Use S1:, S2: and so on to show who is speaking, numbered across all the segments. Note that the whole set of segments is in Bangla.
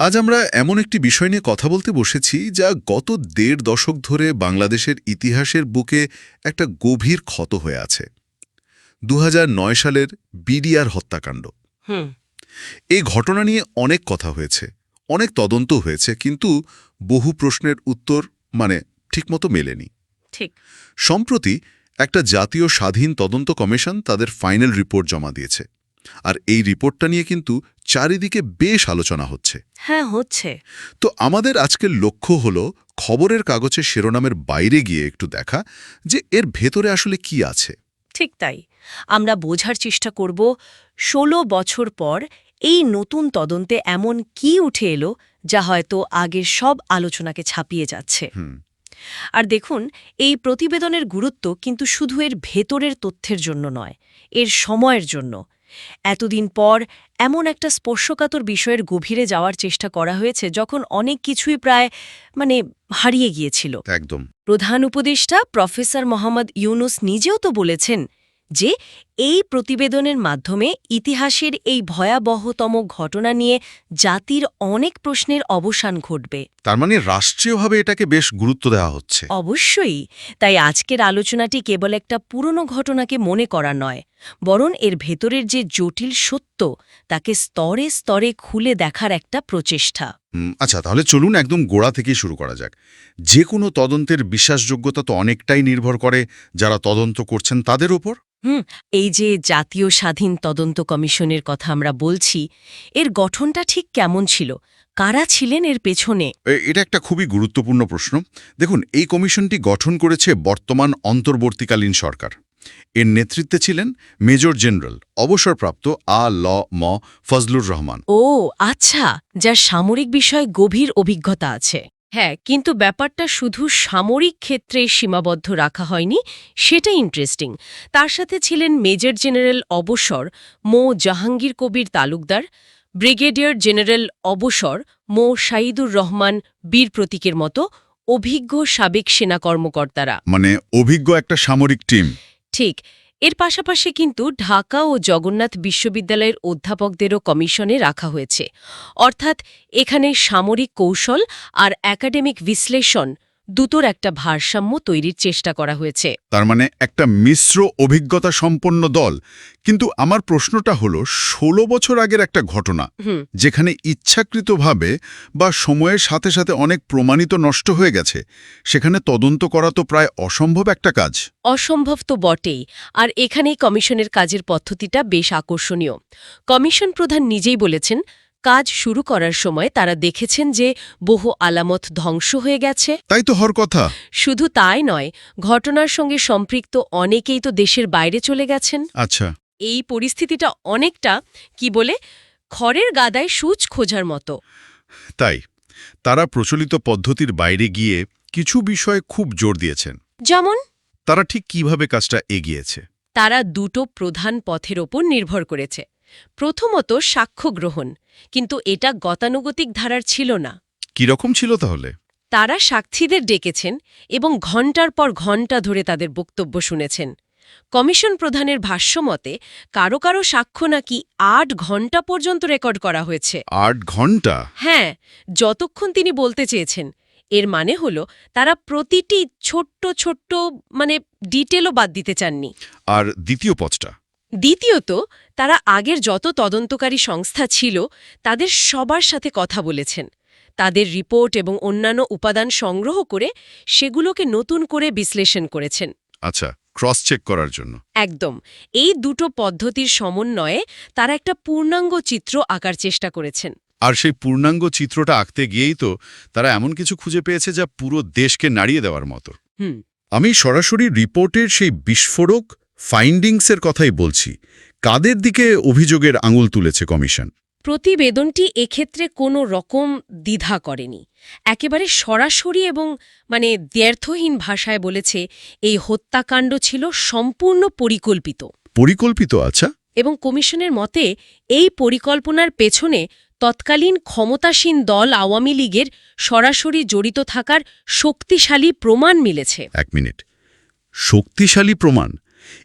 S1: আজ আমরা এমন একটি বিষয় নিয়ে কথা বলতে বসেছি যা গত দেড় দশক ধরে বাংলাদেশের ইতিহাসের বুকে একটা গভীর ক্ষত হয়ে আছে। দু হাজার নয় সালের বিডিআর হত্যাকাণ্ড। এই ঘটনা নিয়ে অনেক কথা হয়েছে অনেক তদন্ত হয়েছে কিন্তু বহু প্রশ্নের উত্তর মানে ঠিকমতো মেলেনি।
S2: ঠিক।
S1: সম্প্রতি একটা জাতীয় স্বাধীন তদন্ত কমিশন তাদের ফাইনাল রিপোর্ট জমা দিয়েছে। আর এই রিপোর্টটা নিয়ে কিন্তু চারিদিকে বেশ আলোচনা হচ্ছে।
S2: হ্যাঁ হচ্ছে।
S1: তো আমাদের আজকের লক্ষ্য হল খবরের কাগজে শিরোনামের বাইরে গিয়ে একটু দেখা যে এর ভেতরে আসলে কি আছে।
S2: ঠিক তাই। আমরা বোঝার চেষ্টা করব ১৬ বছর পর এই নতুন তদন্তে এমন কি উঠে এলো যা হয়তো আগের সব আলোচনাকে ছাপিয়ে যাচ্ছে। আর দেখুন এই প্রতিবেদনের গুরুত্ব কিন্তু শুধু এর ভেতরের তথ্যের জন্য নয় এর সময়ের জন্য। এতদিন পর এমন একটা স্পর্শকাতর বিষয়ের গভীরে যাওয়ার চেষ্টা করা হয়েছে যখন অনেক কিছুই প্রায় মানে হারিয়ে গিয়েছিল।
S1: একদম।
S2: প্রধান উপদেষ্টা প্রফেসর মোহাম্মদ ইউনুস নিজেও তো বলেছেন যে এই প্রতিবেদনের মাধ্যমে ইতিহাসের এই ভয়াবহতম ঘটনা নিয়ে জাতির অনেক প্রশ্নের অবসান ঘটবে।
S1: তার মানে রাষ্ট্রীয়ভাবে এটাকে বেশ গুরুত্ব দেওয়া হচ্ছে।
S2: অবশ্যই। তাই আজকের আলোচনাটি কেবল একটা পুরনো ঘটনাকে মনে করা নয় বরং এর ভেতরের যে জটিল সত্য তাকে স্তরে স্তরে খুলে দেখার একটা প্রচেষ্টা।
S1: আচ্ছা তাহলে চলুন একদম গোড়া থেকেই শুরু করা যাক। যে কোনো তদন্তের বিশ্বাসযোগ্যতা তো অনেকটাই নির্ভর করে যারা তদন্ত করছেন তাদের ওপর।
S2: হুম এই যে জাতীয় স্বাধীন তদন্ত কমিশনের কথা আমরা বলছি এর গঠনটা ঠিক কেমন ছিল? কারা ছিলেন এর পেছনে?
S1: এটা একটা খুবই গুরুত্বপূর্ণ প্রশ্ন। দেখুন এই কমিশনটি গঠন করেছে বর্তমান অন্তর্বর্তীকালীন সরকার। এর নেতৃত্বে ছিলেন মেজর জেনারেল অবসরপ্রাপ্ত আ ল ম ফজলুর রহমান।
S2: ও আচ্ছা যার সামরিক বিষয়ে গভীর অভিজ্ঞতা আছে। হ্যাঁ কিন্তু ব্যাপারটা শুধু সামরিক ক্ষেত্রে সীমাবদ্ধ রাখা হয়নি সেটা ইন্টারেস্টিং তার সাথে ছিলেন মেজর জেনারেল অবসর মো. জাহাঙ্গীর কবির তালুকদার ব্রিগেডিয়ার জেনারেল অবসর মো. শাহিদুর রহমান বীর প্রতীকের মতো অভিজ্ঞ সাবেক সেনা কর্মকর্তারা।
S1: মানে অভিজ্ঞ একটা সামরিক টিম
S2: ঠিক, এর পাশাপাশি কিন্তু ঢাকা ও জগন্নাথ বিশ্ববিদ্যালয়ের অধ্যাপকদেরও কমিশনে রাখা হয়েছে। অর্থাৎ এখানে সামরিক কৌশল আর একাডেমিক বিশ্লেষণ দুটোর একটা ভারসাম্য তৈরির চেষ্টা করা হয়েছে।
S1: তার মানে একটা মিশ্র অভিজ্ঞতা সম্পন্ন দল। কিন্তু আমার প্রশ্নটা হলো ১৬ বছর আগের একটা ঘটনা যেখানে ইচ্ছাকৃতভাবে বা সময়ের সাথে সাথে অনেক প্রমাণিত নষ্ট হয়ে গেছে সেখানে তদন্ত করা তো প্রায় অসম্ভব একটা কাজ।
S2: অসম্ভব তো বটেই আর এখানেই কমিশনের কাজের পদ্ধতিটা বেশ আকর্ষণীয়। কমিশন প্রধান নিজেই বলেছেন কাজ শুরু করার সময় তারা দেখেছেন যে বহু আলামত ধ্বংস হয়ে গেছে।
S1: তাই তো হর কথা।
S2: শুধু তাই নয় ঘটনার সঙ্গে সম্পৃক্ত অনেকেই তো দেশের বাইরে চলে গেছেন।
S1: আচ্ছা।
S2: এই পরিস্থিতিটা অনেকটা কি বলে খড়ের গাদায় সূচ খোঁজার মতো।
S1: তাই তারা প্রচলিত পদ্ধতির বাইরে গিয়ে কিছু বিষয়ে খুব জোর দিয়েছেন।
S2: যেমন?
S1: তারা ঠিক কীভাবে কাজটা এগিয়েছে?
S2: তারা দুটো প্রধান পথের ওপর নির্ভর করেছে। প্রথমত সাক্ষ্য গ্রহণ কিন্তু এটা গতানুগতিক ধারার ছিল না।
S1: কীরকম ছিল তাহলে?
S2: তারা সাক্ষীদের ডেকেছেন এবং ঘণ্টার পর ঘণ্টা ধরে তাদের বক্তব্য শুনেছেন। কমিশন প্রধানের ভাষ্যমতে কারও কারও সাক্ষ্য নাকি আট ঘণ্টা পর্যন্ত রেকর্ড করা হয়েছে।
S1: আট ঘণ্টা
S2: হ্যাঁ যতক্ষণ তিনি বলতে চেয়েছেন। এর মানে হল তারা প্রতিটি ছোট্ট ছোট্ট মানে ডিটেলও বাদ দিতে চাননি।
S1: আর দ্বিতীয় পথটা?
S2: দ্বিতীয়ত তারা আগের যত তদন্তকারী সংস্থা ছিল তাদের সবার সাথে কথা বলেছেন। তাদের রিপোর্ট এবং অন্যান্য উপাদান সংগ্রহ করে সেগুলোকে নতুন করে বিশ্লেষণ করেছেন।
S1: আচ্ছা ক্রস চেক করার জন্য।
S2: একদম। এই দুটো পদ্ধতির সমন্বয়ে তারা একটা পূর্ণাঙ্গ চিত্র আঁকার চেষ্টা করেছেন।
S1: আর সেই পূর্ণাঙ্গ চিত্রটা আঁকতে গিয়েই তো তারা এমন কিছু খুঁজে পেয়েছে যা পুরো দেশকে নাড়িয়ে দেওয়ার মতো।
S2: হুম।
S1: আমি সরাসরি রিপোর্টের সেই বিস্ফোরক ফাইন্ডিংসের কথাই বলছি। কাদের দিকে অভিযোগের আঙুল তুলেছে কমিশন?
S2: প্রতিবেদনটি এক্ষেত্রে কোনো রকম দ্বিধা করেনি। একেবারে সরাসরি এবং মানে দ্ব্যর্থহীন ভাষায় বলেছে এই হত্যাকাণ্ড ছিল সম্পূর্ণ পরিকল্পিত।
S1: পরিকল্পিত আচ্ছা।
S2: এবং কমিশনের মতে এই পরিকল্পনার পেছনে তৎকালীন ক্ষমতাসীন দল আওয়ামী লীগের সরাসরি জড়িত থাকার শক্তিশালী প্রমাণ মিলেছে।
S1: এক মিনিট। শক্তিশালী প্রমাণ?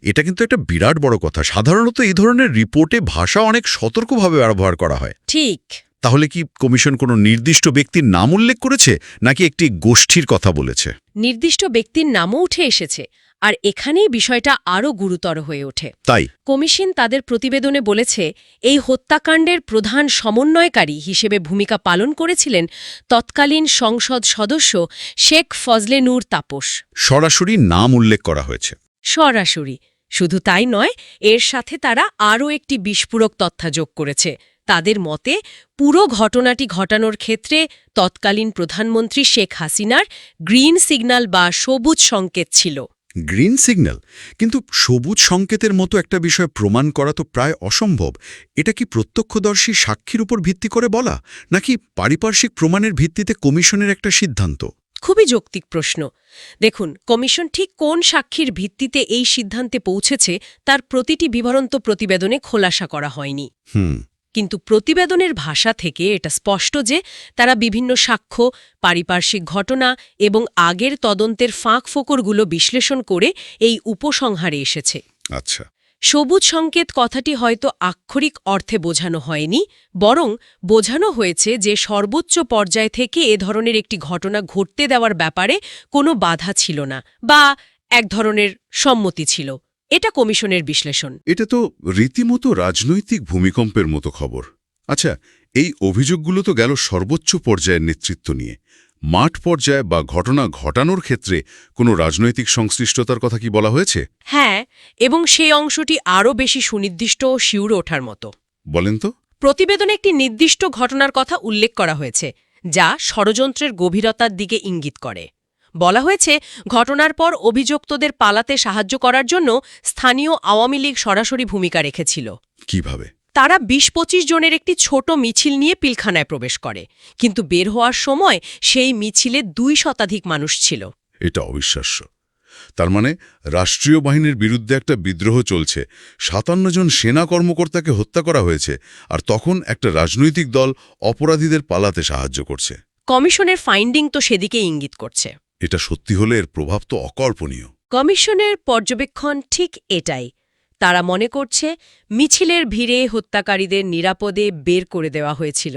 S1: এটা কিন্তু একটা বিরাট বড় কথা। সাধারণত এই ধরনের রিপোর্টে ভাষা অনেক সতর্কভাবে ব্যবহার করা হয়।
S2: ঠিক।
S1: তাহলে কি কমিশন কোনো নির্দিষ্ট ব্যক্তির নাম উল্লেখ করেছে নাকি একটি গোষ্ঠীর কথা বলেছে?
S2: নির্দিষ্ট ব্যক্তির নামও উঠে এসেছে আর এখানেই বিষয়টা আরও গুরুতর হয়ে ওঠে।
S1: তাই?
S2: কমিশন তাদের প্রতিবেদনে বলেছে এই হত্যাকাণ্ডের প্রধান সমন্বয়কারী হিসেবে ভূমিকা পালন করেছিলেন তৎকালীন সংসদ সদস্য শেখ ফজলে নূর তাপস।
S1: সরাসরি নাম উল্লেখ করা হয়েছে।
S2: সরাসরি। শুধু তাই নয়, এর সাথে তারা আরও একটি বিস্ফোরক তথ্য যোগ করেছে। তাদের মতে, পুরো ঘটনাটি ঘটানোর ক্ষেত্রে তৎকালীন প্রধানমন্ত্রী শেখ হাসিনার গ্রিন সিগন্যাল বা সবুজ সংকেত ছিল।
S1: Green signal? কিন্তু সবুজ সংকেতের মতো একটা বিষয় প্রমাণ করা তো প্রায় অসম্ভব। এটা কি প্রত্যক্ষদর্শী সাক্ষীর উপর ভিত্তি করে বলা? নাকি পারিপার্শ্বিক প্রমাণের ভিত্তিতে কমিশনের একটা সিদ্ধান্ত?
S2: খুবই যৌক্তিক প্রশ্ন। দেখুন কমিশন ঠিক কোন সাক্ষীর ভিত্তিতে এই সিদ্ধান্তে পৌঁছেছে তার প্রতিটি বিবরন্ত প্রতিবেদনে খোলাসা করা হয়নি।
S1: হুম।
S2: কিন্তু প্রতিবেদনের ভাষা থেকে এটা স্পষ্ট যে তারা বিভিন্ন সাক্ষ্য পারিপার্শ্বিক ঘটনা এবং আগের তদন্তের ফাঁক ফোকরগুলো বিশ্লেষণ করে এই উপসংহারে এসেছে।
S1: আচ্ছা।
S2: সবুজ সংকেত কথাটি হয়তো আক্ষরিক অর্থে বোঝানো হয়নি, বরং বোঝানো হয়েছে যে সর্বোচ্চ পর্যায় থেকে এ ধরনের একটি ঘটনা ঘটতে দেওয়ার ব্যাপারে কোনো বাধা ছিল না বা এক ধরনের সম্মতি ছিল। এটা কমিশনের বিশ্লেষণ।
S1: এটা তো রীতিমতো রাজনৈতিক ভূমিকম্পের মতো খবর। আচ্ছা এই অভিযোগগুলো তো গেল সর্বোচ্চ পর্যায়ের নেতৃত্ব নিয়ে। মাঠ পর্যায়ে বা ঘটনা ঘটানোর ক্ষেত্রে কোনো রাজনৈতিক সংশ্লিষ্টতার কথা কি বলা হয়েছে?
S2: হ্যাঁ এবং সেই অংশটি আরও বেশি সুনির্দিষ্ট ও শিউরে ওঠার মতো।
S1: বলেন তো।
S2: প্রতিবেদনে একটি নির্দিষ্ট ঘটনার কথা উল্লেখ করা হয়েছে যা ষড়যন্ত্রের গভীরতার দিকে ইঙ্গিত করে। বলা হয়েছে ঘটনার পর অভিযুক্তদের পালাতে সাহায্য করার জন্য স্থানীয় আওয়ামী লীগ সরাসরি ভূমিকা রেখেছিল।
S1: কীভাবে?
S2: তারা বিশ পঁচিশ জনের একটি ছোট মিছিল নিয়ে পিলখানায় প্রবেশ করে। কিন্তু বের হওয়ার সময় সেই মিছিলে দুই শতাধিক মানুষ ছিল।
S1: এটা অবিশ্বাস্য। তার মানে রাষ্ট্রীয় বাহিনীর বিরুদ্ধে একটা বিদ্রোহ চলছে সাতান্ন জন সেনা কর্মকর্তাকে হত্যা করা হয়েছে আর তখন একটা রাজনৈতিক দল অপরাধীদের পালাতে সাহায্য করছে।
S2: কমিশনের ফাইন্ডিং তো সেদিকে ইঙ্গিত করছে।
S1: এটা সত্যি হলে এর প্রভাব তো অকল্পনীয়।
S2: কমিশনের পর্যবেক্ষণ ঠিক এটাই। তারা মনে করছে মিছিলের ভিড়ে হত্যাকারীদের নিরাপদে বের করে দেওয়া হয়েছিল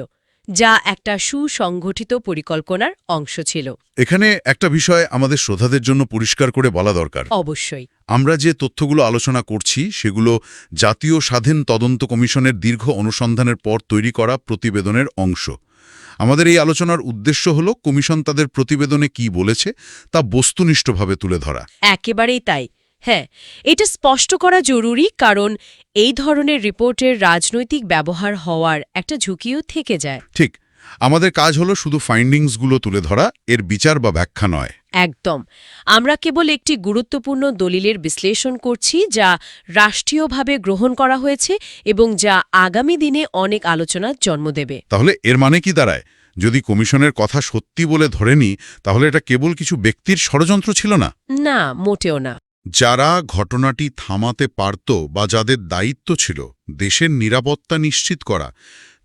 S2: যা একটা সুসংগঠিত পরিকল্পনার অংশ ছিল।
S1: এখানে একটা বিষয় আমাদের শ্রোতাদের জন্য পরিষ্কার করে বলা দরকার।
S2: অবশ্যই।
S1: আমরা যে তথ্যগুলো আলোচনা করছি সেগুলো জাতীয় স্বাধীন তদন্ত কমিশনের দীর্ঘ অনুসন্ধানের পর তৈরি করা প্রতিবেদনের অংশ। আমাদের এই আলোচনার উদ্দেশ্য হল কমিশন তাদের প্রতিবেদনে কি বলেছে তা বস্তুনিষ্ঠভাবে তুলে ধরা।
S2: একেবারেই তাই। হ্যাঁ এটা স্পষ্ট করা জরুরি কারণ এই ধরনের রিপোর্টের রাজনৈতিক ব্যবহার হওয়ার একটা ঝুঁকিও থেকে যায়।
S1: ঠিক আমাদের কাজ হলো শুধু ফাইন্ডিংসগুলো তুলে ধরা এর বিচার বা ব্যাখ্যা নয়।
S2: একদম আমরা কেবল একটি গুরুত্বপূর্ণ দলিলের বিশ্লেষণ করছি যা রাষ্ট্রীয়ভাবে গ্রহণ করা হয়েছে এবং যা আগামী দিনে অনেক আলোচনার জন্ম দেবে।
S1: তাহলে এর মানে কি দাঁড়ায়? যদি কমিশনের কথা সত্যি বলে ধরে নিই তাহলে এটা কেবল কিছু ব্যক্তির ষড়যন্ত্র ছিল না?
S2: না মোটেও না।
S1: যারা ঘটনাটি থামাতে পারত বা যাদের দায়িত্ব ছিল দেশের নিরাপত্তা নিশ্চিত করা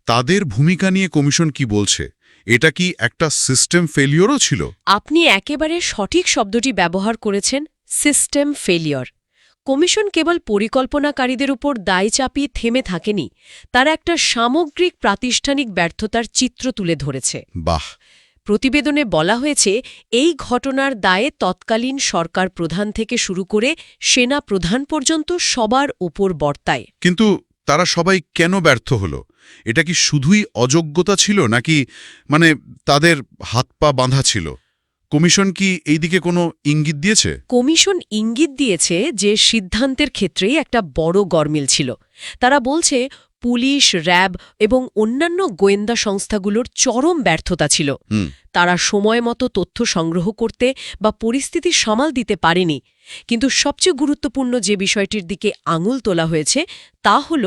S1: তাদের ভূমিকা নিয়ে কমিশন কি বলছে? এটা কি একটা সিস্টেম ফেলিওরও ছিল?
S2: আপনি একেবারে সঠিক শব্দটি ব্যবহার করেছেন সিস্টেম ফেলিয়র কমিশন কেবল পরিকল্পনাকারীদের উপর দায় চাপিয়ে থেমে থাকেনি তারা একটা সামগ্রিক প্রাতিষ্ঠানিক ব্যর্থতার চিত্র তুলে ধরেছে।
S1: বাহ!
S2: প্রতিবেদনে বলা হয়েছে এই ঘটনার দায়ে তৎকালীন সরকার প্রধান থেকে শুরু করে সেনা প্রধান পর্যন্ত সবার ওপর বর্তায়।
S1: কিন্তু তারা সবাই কেন ব্যর্থ হলো? এটা কি শুধুই অযোগ্যতা ছিল নাকি মানে তাদের হাত পা বাঁধা ছিল? কমিশন কি এই দিকে কোনো ইঙ্গিত দিয়েছে?
S2: কমিশন ইঙ্গিত দিয়েছে যে সিদ্ধান্তের ক্ষেত্রেই একটা বড় গরমিল ছিল। তারা বলছে পুলিশ র্যাব এবং অন্যান্য গোয়েন্দা সংস্থাগুলোর চরম ব্যর্থতা ছিল। তারা সময় মতো তথ্য সংগ্রহ করতে বা পরিস্থিতি সামাল দিতে পারেনি। কিন্তু সবচেয়ে গুরুত্বপূর্ণ যে বিষয়টির দিকে আঙুল তোলা হয়েছে তা হল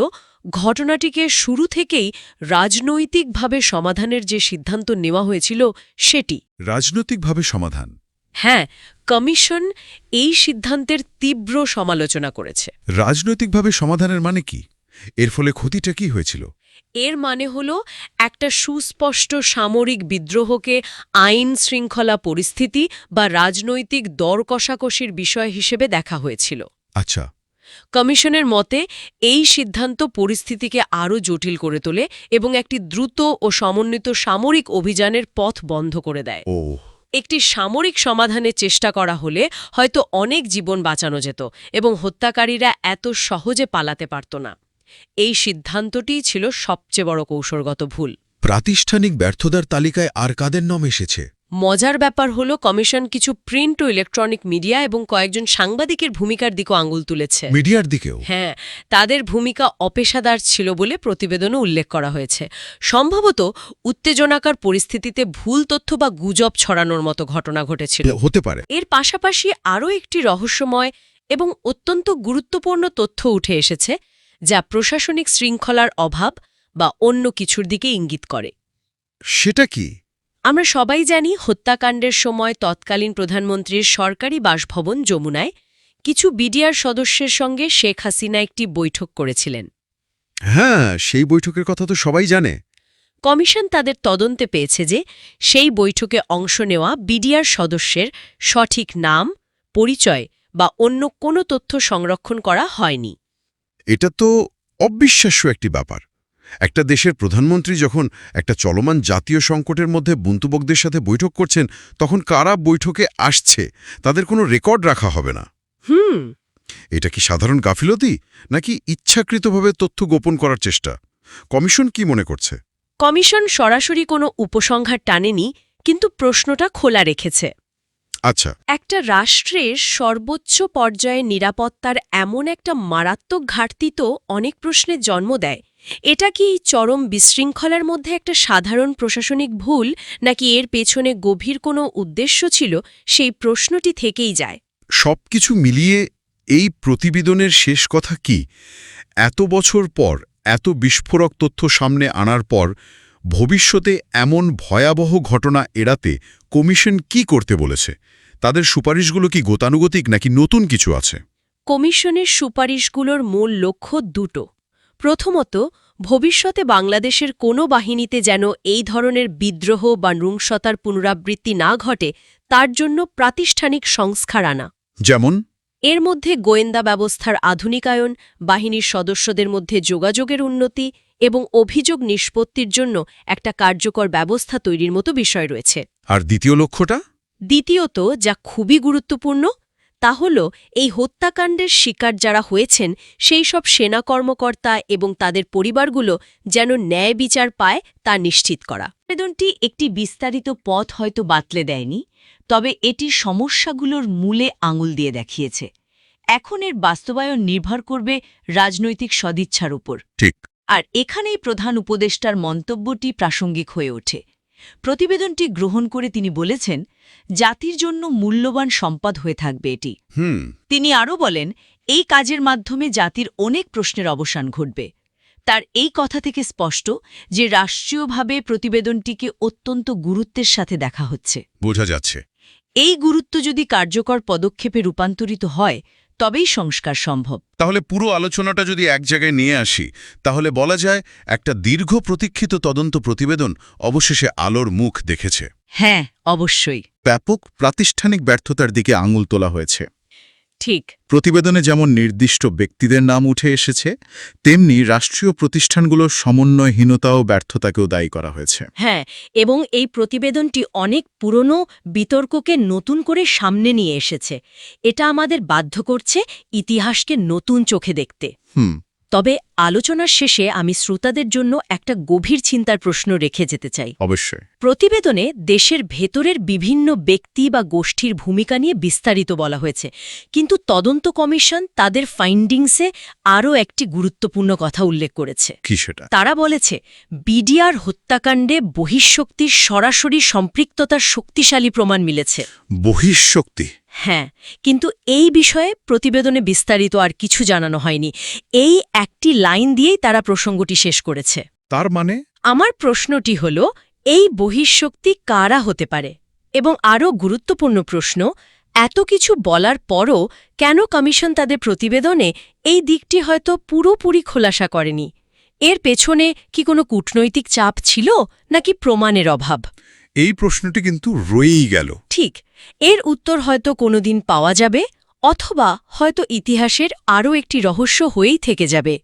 S2: ঘটনাটিকে শুরু থেকেই রাজনৈতিকভাবে সমাধানের যে সিদ্ধান্ত নেওয়া হয়েছিল সেটি।
S1: রাজনৈতিকভাবে সমাধান?
S2: হ্যাঁ কমিশন এই সিদ্ধান্তের তীব্র সমালোচনা করেছে।
S1: রাজনৈতিকভাবে সমাধানের মানে কি? এর ফলে ক্ষতিটা কি হয়েছিল?
S2: এর মানে হল একটা সুস্পষ্ট সামরিক বিদ্রোহকে আইন শৃঙ্খলা পরিস্থিতি বা রাজনৈতিক দর কষাকষির বিষয় হিসেবে দেখা হয়েছিল।
S1: আচ্ছা।
S2: কমিশনের মতে এই সিদ্ধান্ত পরিস্থিতিকে আরও জটিল করে তোলে এবং একটি দ্রুত ও সমন্বিত সামরিক অভিযানের পথ বন্ধ করে দেয়। একটি সামরিক সমাধানের চেষ্টা করা হলে হয়তো অনেক জীবন বাঁচানো যেত এবং হত্যাকারীরা এত সহজে পালাতে পারত না। এই সিদ্ধান্তটিই ছিল সবচেয়ে বড় কৌশলগত ভুল।
S1: প্রাতিষ্ঠানিক ব্যর্থতার তালিকায় আর কাদের নাম এসেছে?
S2: মজার ব্যাপার হলো কমিশন কিছু প্রিন্ট ও ইলেকট্রনিক মিডিয়া এবং কয়েকজন সাংবাদিকের ভূমিকার দিকেও আঙুল তুলেছে।
S1: মিডিয়ার দিকেও?
S2: হ্যাঁ তাদের ভূমিকা অপেশাদার ছিল বলে প্রতিবেদনে উল্লেখ করা হয়েছে। সম্ভবত উত্তেজনাকার পরিস্থিতিতে ভুল তথ্য বা গুজব ছড়ানোর মতো ঘটনা ঘটেছিল।
S1: হতে পারে।
S2: এর পাশাপাশি আরও একটি রহস্যময় এবং অত্যন্ত গুরুত্বপূর্ণ তথ্য উঠে এসেছে যা প্রশাসনিক শৃঙ্খলার অভাব বা অন্য কিছুর দিকে ইঙ্গিত করে।
S1: সেটা কি?
S2: আমরা সবাই জানি হত্যাকাণ্ডের সময় তৎকালীন প্রধানমন্ত্রীর সরকারি বাসভবন যমুনায় কিছু বিডিআর সদস্যের সঙ্গে শেখ হাসিনা একটি বৈঠক করেছিলেন।
S1: হ্যাঁ সেই বৈঠকের কথা তো সবাই জানে।
S2: কমিশন তাদের তদন্তে পেয়েছে যে সেই বৈঠকে অংশ নেওয়া বিডিআর সদস্যের সঠিক নাম পরিচয় বা অন্য কোনো তথ্য সংরক্ষণ করা হয়নি।
S1: এটা তো অবিশ্বাস্য একটি ব্যাপার। একটা দেশের প্রধানমন্ত্রী যখন একটা চলমান জাতীয় সংকটের মধ্যে বুন্তুবকদের সাথে বৈঠক করছেন তখন কারা বৈঠকে আসছে তাদের কোনো রেকর্ড রাখা হবে না।
S2: হুম।
S1: এটা কি সাধারণ গাফিলতি নাকি ইচ্ছাকৃতভাবে তথ্য গোপন করার চেষ্টা? কমিশন কি মনে করছে?
S2: কমিশন সরাসরি কোনো উপসংহার টানেনি কিন্তু প্রশ্নটা খোলা রেখেছে।
S1: আচ্ছা।
S2: একটা রাষ্ট্রের সর্বোচ্চ পর্যায়ে নিরাপত্তার এমন একটা মারাত্মক ঘাটতি তো অনেক প্রশ্নের জন্ম দেয়। এটা কি চরম বিশৃঙ্খলার মধ্যে একটা সাধারণ প্রশাসনিক ভুল নাকি এর পেছনে গভীর কোনো উদ্দেশ্য ছিল? সেই প্রশ্নটি থেকেই যায়।
S1: সবকিছু মিলিয়ে এই প্রতিবেদনের শেষ কথা কি? এত বছর পর এত বিস্ফোরক তথ্য সামনে আনার পর ভবিষ্যতে এমন ভয়াবহ ঘটনা এড়াতে কমিশন কি করতে বলেছে? তাদের সুপারিশগুলো কি গতানুগতিক নাকি নতুন কিছু আছে?
S2: কমিশনের সুপারিশগুলোর মূল লক্ষ্য দুটো। প্রথমত ভবিষ্যতে বাংলাদেশের কোনো বাহিনীতে যেন এই ধরনের বিদ্রোহ বা নৃংসতার পুনরাবৃত্তি না ঘটে তার জন্য প্রাতিষ্ঠানিক সংস্কার আনা।
S1: যেমন?
S2: এর মধ্যে গোয়েন্দা ব্যবস্থার আধুনিকায়ন বাহিনীর সদস্যদের মধ্যে যোগাযোগের উন্নতি এবং অভিযোগ নিষ্পত্তির জন্য একটা কার্যকর ব্যবস্থা তৈরির মতো বিষয় রয়েছে।
S1: আর দ্বিতীয় লক্ষ্যটা?
S2: দ্বিতীয়ত যা খুবই গুরুত্বপূর্ণ তা হল এই হত্যাকাণ্ডের শিকার যারা হয়েছেন সেই সব সেনা কর্মকর্তা এবং তাদের পরিবারগুলো যেন ন্যায় বিচার পায় তা নিশ্চিত করা।
S3: আবেদনটি একটি বিস্তারিত পথ হয়তো বাতলে দেয়নি তবে এটি সমস্যাগুলোর মূলে আঙুল দিয়ে দেখিয়েছে। এখন এর বাস্তবায়ন নির্ভর করবে রাজনৈতিক সদিচ্ছার উপর।
S1: ঠিক।
S3: আর এখানেই প্রধান উপদেষ্টার মন্তব্যটি প্রাসঙ্গিক হয়ে ওঠে। প্রতিবেদনটি গ্রহণ করে তিনি বলেছেন জাতির জন্য মূল্যবান সম্পদ হয়ে থাকবে এটি। তিনি আরও বলেন এই কাজের মাধ্যমে জাতির অনেক প্রশ্নের অবসান ঘটবে। তার এই কথা থেকে স্পষ্ট যে রাষ্ট্রীয়ভাবে প্রতিবেদনটিকে অত্যন্ত গুরুত্বের সাথে দেখা হচ্ছে।
S1: বোঝা যাচ্ছে।
S3: এই গুরুত্ব যদি কার্যকর পদক্ষেপে রূপান্তরিত হয় তবেই সংস্কার সম্ভব।
S1: তাহলে পুরো আলোচনাটা যদি এক জায়গায় নিয়ে আসি তাহলে বলা যায় একটা দীর্ঘ প্রতীক্ষিত তদন্ত প্রতিবেদন অবশেষে আলোর মুখ দেখেছে।
S3: হ্যাঁ অবশ্যই।
S1: ব্যাপক প্রাতিষ্ঠানিক ব্যর্থতার দিকে আঙুল তোলা হয়েছে।
S2: ঠিক।
S1: প্রতিবেদনে যেমন নির্দিষ্ট ব্যক্তিদের নাম উঠে এসেছে তেমনি রাষ্ট্রীয় প্রতিষ্ঠানগুলোর সমন্বয়হীনতা ও ব্যর্থতাকেও দায়ী করা হয়েছে।
S2: হ্যাঁ এবং এই প্রতিবেদনটি অনেক পুরনো বিতর্ককে নতুন করে সামনে নিয়ে এসেছে। এটা আমাদের বাধ্য করছে ইতিহাসকে নতুন চোখে দেখতে।
S1: হুম
S2: তবে আলোচনার শেষে আমি শ্রোতাদের জন্য একটা গভীর চিন্তার প্রশ্ন রেখে যেতে চাই।
S1: অবশ্যই।
S2: প্রতিবেদনে দেশের ভেতরের বিভিন্ন ব্যক্তি বা গোষ্ঠীর ভূমিকা নিয়ে বিস্তারিত বলা হয়েছে কিন্তু তদন্ত কমিশন তাদের ফাইন্ডিংসে আরও একটি গুরুত্বপূর্ণ কথা উল্লেখ করেছে।
S1: কি সেটা?
S2: তারা বলেছে বিডিআর হত্যাকাণ্ডে বহিঃশক্তির সরাসরি সম্পৃক্ততার শক্তিশালী প্রমাণ মিলেছে।
S1: বহিঃশক্তি?
S2: হ্যাঁ কিন্তু এই বিষয়ে প্রতিবেদনে বিস্তারিত আর কিছু জানানো হয়নি। এই একটি লাইন দিয়েই তারা প্রসঙ্গটি শেষ করেছে।
S1: তার মানে?
S2: আমার প্রশ্নটি হল এই বহিঃশক্তি কারা হতে পারে? এবং আরও গুরুত্বপূর্ণ প্রশ্ন এত কিছু বলার পরও কেন কমিশন তাদের প্রতিবেদনে এই দিকটি হয়তো পুরোপুরি খোলাসা করেনি? এর পেছনে কি কোনো কূটনৈতিক চাপ ছিল নাকি প্রমাণের অভাব?
S1: এই প্রশ্নটি কিন্তু রয়েই গেল।
S2: ঠিক, এর উত্তর হয়তো কোনোদিন পাওয়া যাবে, অথবা হয়তো ইতিহাসের আরও একটি রহস্য হয়েই থেকে যাবে।